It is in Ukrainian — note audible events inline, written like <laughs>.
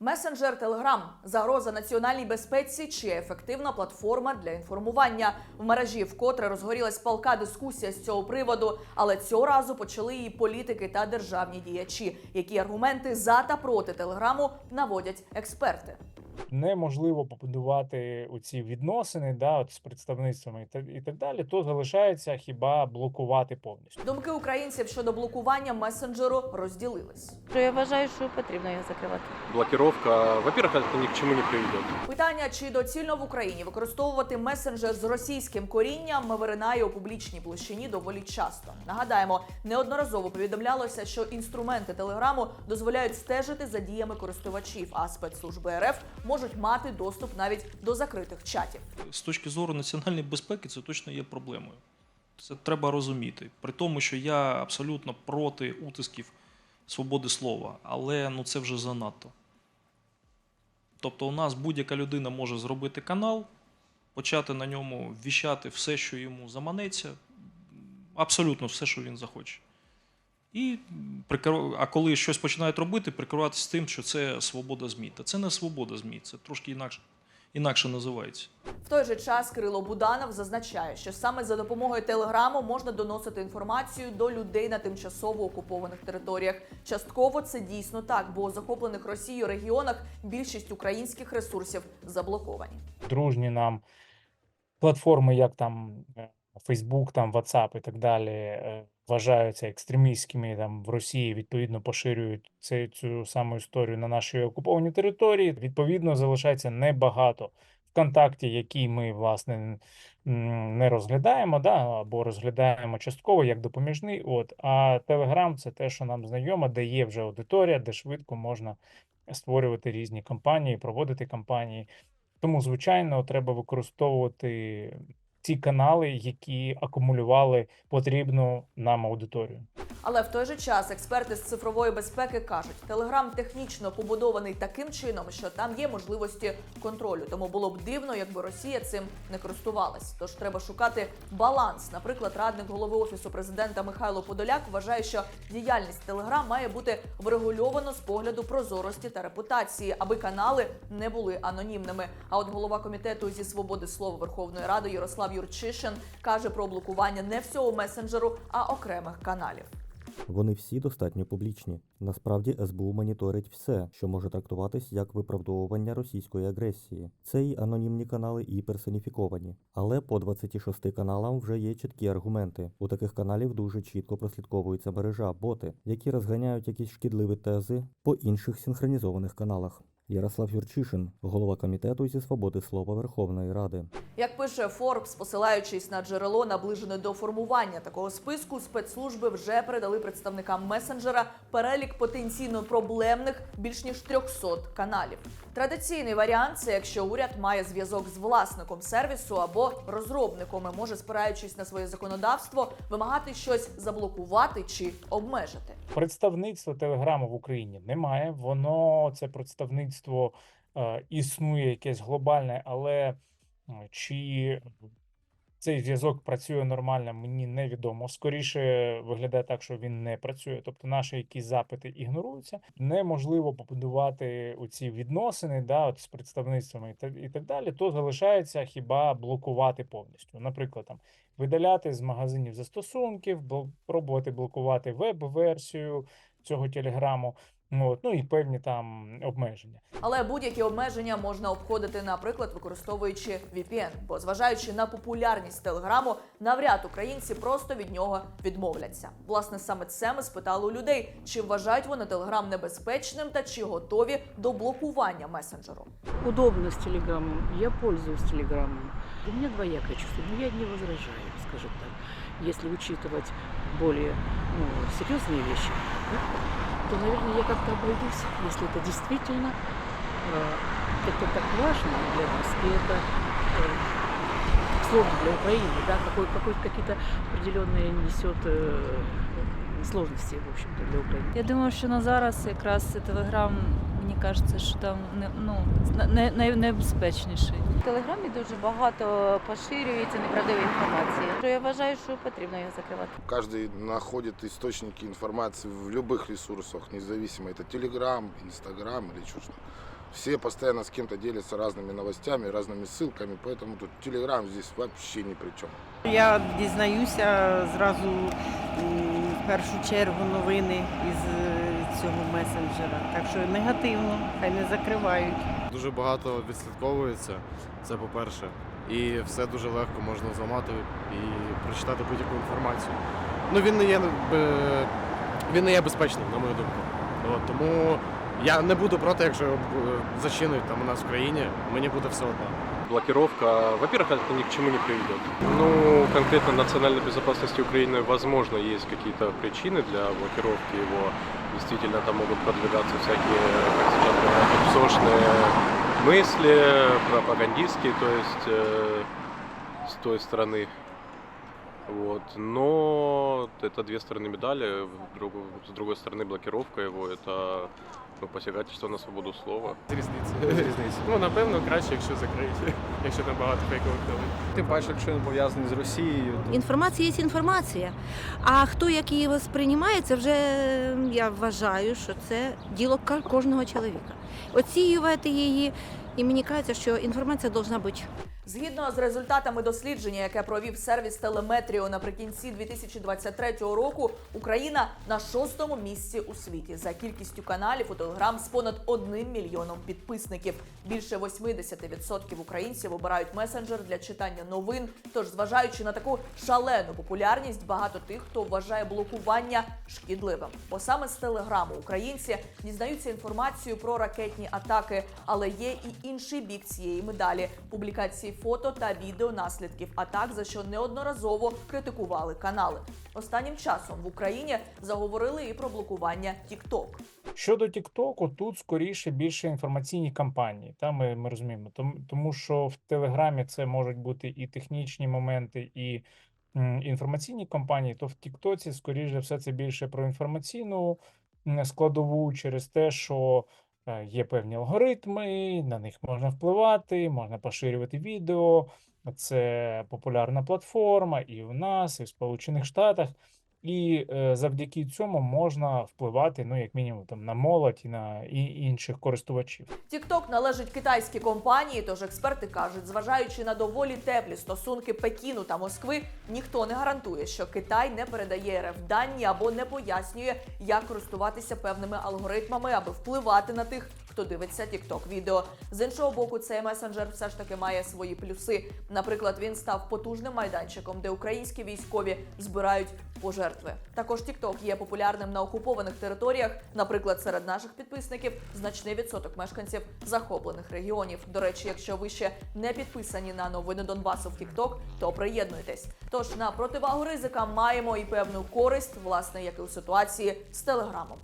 Месенджер Телеграм загроза національній безпеці чи ефективна платформа для інформування в мережі. Вкотре розгорілась палка дискусія з цього приводу, але цього разу почали її політики та державні діячі. Які аргументи за та проти телеграму наводять експерти. Неможливо побудувати оці відносини да, от з представництвами і так, і так далі, то залишається хіба блокувати повністю. Думки українців щодо блокування месенджеру розділились. Що я вважаю, що потрібно його закривати. блокировка, во-первых, это ни к чему не приведет. Питання, чи доцільно в Україні використовувати месенджер з російським корінням, виринає у публічній площині доволі часто. Нагадаємо, неодноразово повідомлялося, що інструменти телеграму дозволяють стежити за діями користувачів, а спецслужби РФ можуть мати доступ навіть до закритих чатів. з точки зору національної безпеки це точно є проблемою. Це треба розуміти. При тому, що я абсолютно проти утисків свободи слова, але ну це вже занадто. Тобто, у нас будь-яка людина може зробити канал, почати на ньому віщати все, що йому заманеться, абсолютно все, що він захоче. І а коли щось починають робити, прикриватися тим, що це свобода ЗМІ. Та це не свобода ЗМІ, це трошки інакше, інакше називається. В той же час Кирило Буданов зазначає, що саме за допомогою телеграму можна доносити інформацію до людей на тимчасово окупованих територіях. Частково це дійсно так, бо у захоплених Росією регіонах більшість українських ресурсів заблоковані. Дружні нам платформи, як там е, Facebook, там WhatsApp і так далі, вважаються екстремістськими там в Росії, відповідно поширюють це, цю саму історію на нашій окупованій території. Відповідно, залишається небагато. ВКонтакті, які ми власне не розглядаємо, да, або розглядаємо частково як допоміжний. От а Telegram це те, що нам знайомо, де є вже аудиторія, де швидко можна створювати різні кампанії, проводити кампанії. Тому, звичайно, треба використовувати ті канали, які акумулювали потрібну нам аудиторію. Але в той же час експерти з цифрової безпеки кажуть, телеграм технічно побудований таким чином, що там є можливості контролю. Тому було б дивно, якби Росія цим не користувалась. Тож треба шукати баланс. Наприклад, радник голови офісу президента Михайло Подоляк вважає, що діяльність телеграм має бути врегульовано з погляду прозорості та репутації, аби канали не були анонімними. А от голова комітету зі свободи слова Верховної Ради Ярослав Юрчишин каже про блокування не всього месенджеру, а окремих каналів. Вони всі достатньо публічні. Насправді СБУ моніторить все, що може трактуватись як виправдовування російської агресії. Це і анонімні канали, і персоніфіковані. Але по 26 каналам вже є чіткі аргументи. У таких каналів дуже чітко прослідковується мережа боти, які розганяють якісь шкідливі тези по інших синхронізованих каналах. Ярослав Юрчишин, голова комітету зі свободи слова Верховної Ради. Як пише Forbes, посилаючись на джерело, наближене до формування такого списку, спецслужби вже передали представникам месенджера перелік потенційно проблемних більш ніж 300 каналів. Традиційний варіант це якщо уряд має зв'язок з власником сервісу або розробником і може, спираючись на своє законодавство, вимагати щось заблокувати чи обмежити. Представництва Телеграму в Україні немає. Воно це представництво е, існує якесь глобальне, але чи цей зв'язок працює нормально, мені невідомо. Скоріше виглядає так, що він не працює. Тобто наші якісь запити ігноруються. Неможливо побудувати оці відносини да, от з представництвами і так, далі. То залишається хіба блокувати повністю. Наприклад, там видаляти з магазинів застосунків, пробувати блокувати веб-версію цього телеграму. Ну, от, ну і певні там обмеження. Але будь-які обмеження можна обходити, наприклад, використовуючи VPN, бо зважаючи на популярність телеграму, навряд українці просто від нього відмовляться. Власне, саме це ми спитали у людей, чи вважають вони телеграм небезпечним та чи готові до блокування месенджеру. удобно с Телеграмом. Я пользуюсь Телеграмом. У меня двоякое чувство, но я не возражаю, скажем так. Если учитывать более ну, серьезные вещи, да, то, наверное, я как-то обойдусь, если это действительно э, это так важно для нас, и это э, сложно для Украины, да, какой, какой, какие-то определенные несет э, сложности, в общем-то, для Украины. Я думаю, що на зараз якраз телеграм мені кажеться, що там не, ну, не, не, найбезпечніший. В Телеграмі дуже багато поширюється неправдивої інформації. Я вважаю, що потрібно його закривати. Каждый находит источники информации в любых ресурсах, независимо это Telegram, Instagram или что что. Все постоянно с кем-то делятся разными новостями, разными ссылками, поэтому тут Telegram здесь вообще ни при чем. Я дізнаюся зразу м, в першу чергу новини із е, цього месенджера. Так що негативно, хай не закривають. Дуже багато відслідковується, це по-перше. І все дуже легко можна зламати і прочитати будь-яку інформацію. Ну він не є е, він не є безпечним, на мою думку. От, тому я не буду проти, якщо його е, там у нас в країні, мені буде все одно. Блокировка, во-первых, это ни к чему не приведет. Ну, конкретно национальной безопасности Украины, возможно, есть какие-то причины для блокировки его. Действительно, там могут продвигаться всякие, как сейчас говорят, псошные мысли, пропагандистские, то есть э, с той стороны. Вот. Но это две стороны медали. В другу- С другой стороны, блокировка его это ну, посягательство на свободу слова. Різниця. Різниця. Ну, напевно, краще, якщо закриють, <laughs> якщо там багато фейкових новин. Тим паче, якщо він пов'язаний з Росією, то Інформація є інформація. А хто як її сприймає, це вже я вважаю, що це діло ка- кожного чоловіка. Оцінювати її, і мені кажеться, що інформація повинна бути. Згідно з результатами дослідження, яке провів сервіс Телеметріо наприкінці 2023 року, Україна на шостому місці у світі за кількістю каналів у Телеграм з понад одним мільйоном підписників. Більше 80% українців обирають месенджер для читання новин. Тож, зважаючи на таку шалену популярність, багато тих, хто вважає блокування шкідливим. Бо саме з телеграму українці дізнаються інформацію про ракетні атаки, але є і інший бік цієї медалі публікації фото та відео наслідків атак, за що неодноразово критикували канали. Останнім часом в Україні заговорили і про блокування TikTok. Щодо Тіктоку, тут скоріше більше інформаційні кампанії. Та ми, ми розуміємо, тому, тому що в Телеграмі це можуть бути і технічні моменти, і інформаційні кампанії, то в Тіктоці, скоріше все, це більше про інформаційну складову через те, що є певні алгоритми, на них можна впливати, можна поширювати відео. Це популярна платформа і в нас, і в Сполучених Штатах. І е, завдяки цьому можна впливати, ну, як мінімум, там на молодь і на і інших користувачів. TikTok належить китайській компанії, тож експерти кажуть, зважаючи на доволі теплі стосунки Пекіну та Москви, ніхто не гарантує, що Китай не передає РФ дані або не пояснює, як користуватися певними алгоритмами, аби впливати на тих, хто дивиться TikTok відео. З іншого боку, цей месенджер все ж таки має свої плюси. Наприклад, він став потужним майданчиком, де українські військові збирають пожертви. Також TikTok є популярним на окупованих територіях. Наприклад, серед наших підписників значний відсоток мешканців захоплених регіонів. До речі, якщо ви ще не підписані на новини Донбасу в TikTok, то приєднуйтесь. Тож на противагу ризикам маємо і певну користь, власне, як і у ситуації з телеграмом.